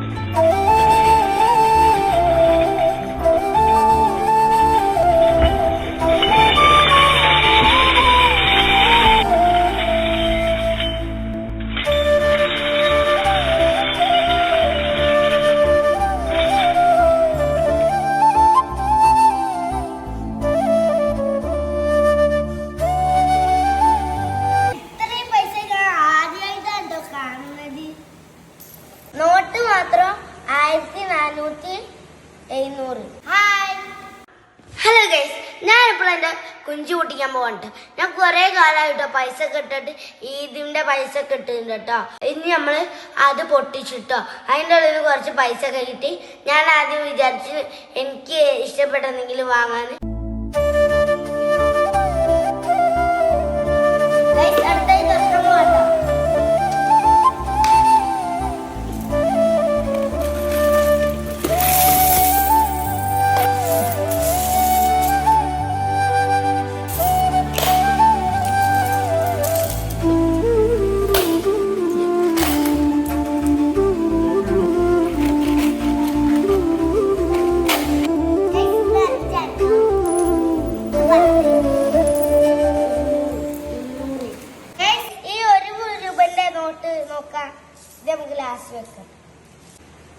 Oh. ഞാനിപ്പോൾ എന്റെ കുഞ്ചു പൊട്ടിക്കാൻ പോകണ്ട ഞാൻ കുറേ കാലമായിട്ടോ പൈസ കിട്ടിട്ട് ഈദിന്റെ പൈസ കിട്ടുന്നുണ്ട് കേട്ടോ ഇനി നമ്മൾ അത് പൊട്ടിച്ചിട്ടോ. അതിന്റെ ഉള്ളിൽ കുറച്ച് പൈസ കിട്ടി. ഞാൻ ആദ്യം വിചാരിച്ച് എനിക്ക് ഇഷ്ടപ്പെട്ടെന്തെങ്കിലും വാങ്ങാൻ.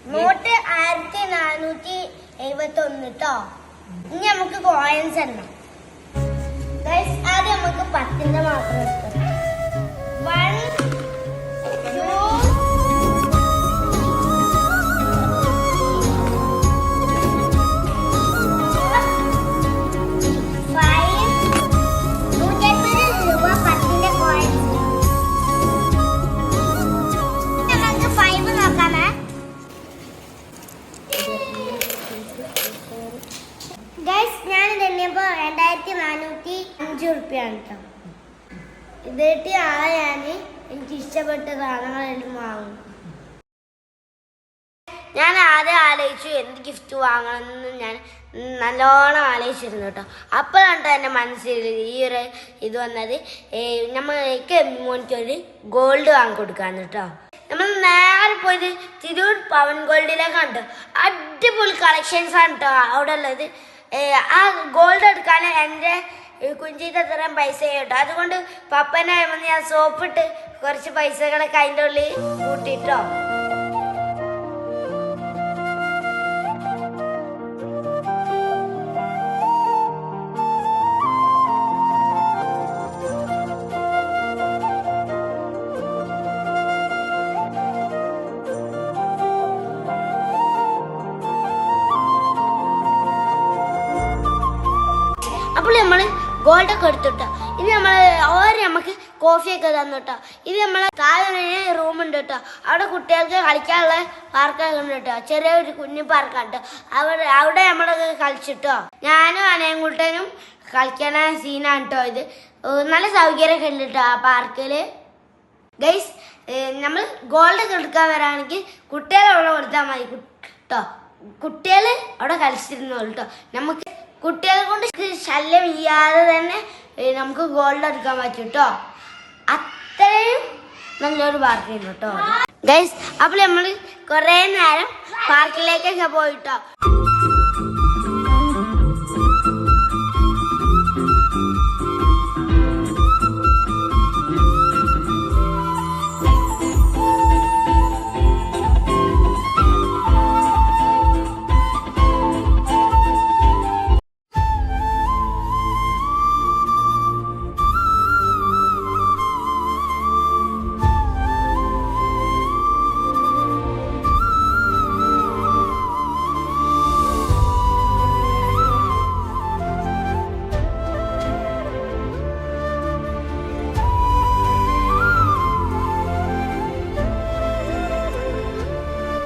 നോട്ട് ആയിരത്തി നാനൂറ്റി എഴുപത്തി ഒന്ന് കേട്ടോ ഇനി നമുക്ക് കോയിൻസ് എണ്ണം. ആദ്യം നമുക്ക് പത്തിന്റെ മാത്രം എടുക്കാം. ഗൈസ് ഞാൻ തന്നെയപ്പോ രണ്ടായിരത്തി നാനൂറ്റി അഞ്ച് റുപ്യാണ് കേട്ടോ ഇതിട്ട് ആ ഞാൻ എനിക്ക് ഇഷ്ടപ്പെട്ട സാധനങ്ങളെല്ലാം വാങ്ങും. ഞാൻ ആദ്യം ആലോചിച്ചു എന്ത് ഗിഫ്റ്റ് വാങ്ങണമെന്ന് ഞാൻ നല്ലോണം ആലോചിച്ചിരുന്നു കേട്ടോ അപ്പോഴാണ് എന്റെ മനസ്സിൽ ഈ ഒരു ഇത് വന്നത്. നമ്മൾക്ക് മോനിക്ക് ഒരു ഗോൾഡ് വാങ്ങി കൊടുക്കാന്ന് കേട്ടോ നമ്മൾ നേരെ പോയത് തിരൂർ പവൻ ഗോൾഡിലേക്കാണ് കേട്ടോ അടിപൊളി കളക്ഷൻസ് ആണ് കേട്ടോ അവിടെ ഉള്ളത്. ആ ഗോൾഡ് എടുക്കാൻ എന്റെ കുഞ്ചിന്റെ അത്രയും പൈസ കേട്ടോ. അതുകൊണ്ട് പപ്പനായ ഞാൻ സോപ്പിട്ട് കുറച്ച് പൈസകളൊക്കെ അതിന്റെ ഉള്ളിൽ കൂട്ടിട്ടോ. ഗോൾഡ് ഒക്കെ എടുത്തിട്ടോ. ഇത് നമ്മൾ ഓരോ നമുക്ക് കോഫിയൊക്കെ തന്നു ഇത് നമ്മളെ താഴെ റൂമുണ്ട് കേട്ടോ അവിടെ കുട്ടികൾക്ക് കളിക്കാനുള്ള പാർക്കൊക്കെ ഉണ്ട് കേട്ടോ ചെറിയൊരു കുഞ്ഞു പാർക്കാണ് അവിടെ അവിടെ നമ്മളൊക്കെ കളിച്ചിട്ടോ ഞാനും അനയൻകുട്ടനും കളിക്കണ സീനാണ് കേട്ടോ ഇത്. നല്ല സൗകര്യമൊക്കെ ഉണ്ട് കേട്ടോ ആ പാർക്കിൽ ഗൈസ് നമ്മൾ ഗോൾഡ് എടുക്കാൻ വരാണെങ്കിൽ കുട്ടികളെ അവിടെ കൊടുത്താൽ മതി. കേട്ടോ കുട്ടികൾ അവിടെ കളിച്ചിരുന്നോളൂ കേട്ടോ നമുക്ക് കുട്ടികളെ കൊണ്ട് ശല്യം ഇല്ലാതെ തന്നെ നമുക്ക് ഗോൾഡ് എടുക്കാൻ പറ്റും കേട്ടോ അത്രയും നല്ലൊരു ഉണ്ട് കേട്ടോ ഗൈസ് അപ്പോൾ നമ്മൾ കുറേ നേരം പാർക്കിലേക്കൊക്കെ പോയിട്ടോ.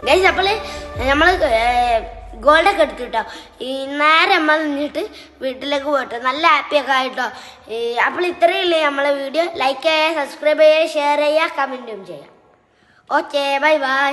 ഗൈസ് അപ്പോൾ നമ്മൾ ഗോൾഡൊക്കെ എടുത്തു കേട്ടോ ഈ നേരെ നമ്മൾ നിന്നിട്ട് വീട്ടിലേക്ക് പോയിട്ടോ നല്ല ഹാപ്പിയൊക്കെ ആയിട്ടോ. അപ്പോൾ ഇത്രയല്ലേ നമ്മളെ വീഡിയോ ലൈക്ക് ചെയ്യുക സബ്സ്ക്രൈബ് ചെയ്യുക ഷെയർ ചെയ്യുക കമന്റും ചെയ്യുക ഓക്കെ ബൈ ബൈ